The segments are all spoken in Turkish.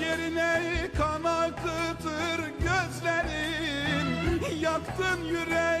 yerine kan akıtır gözlerim Yaktın yüreği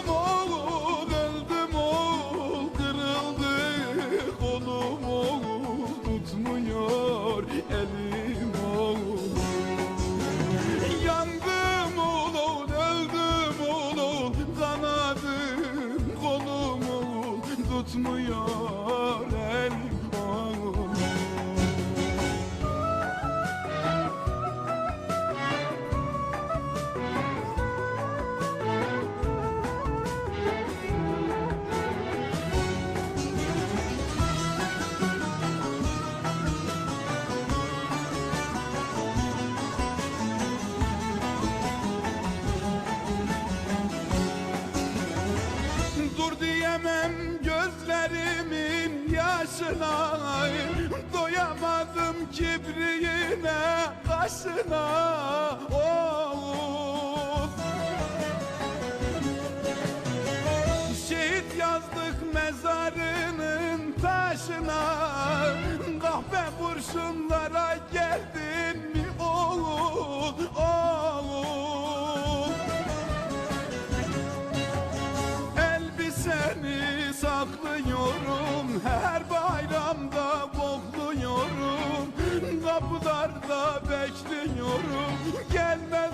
amor. Üstüne başına Oğuz Şehit yazdık mezarının taşına. Kahpe kurşunlara geldin mi kapılarda bekliyorum gelmez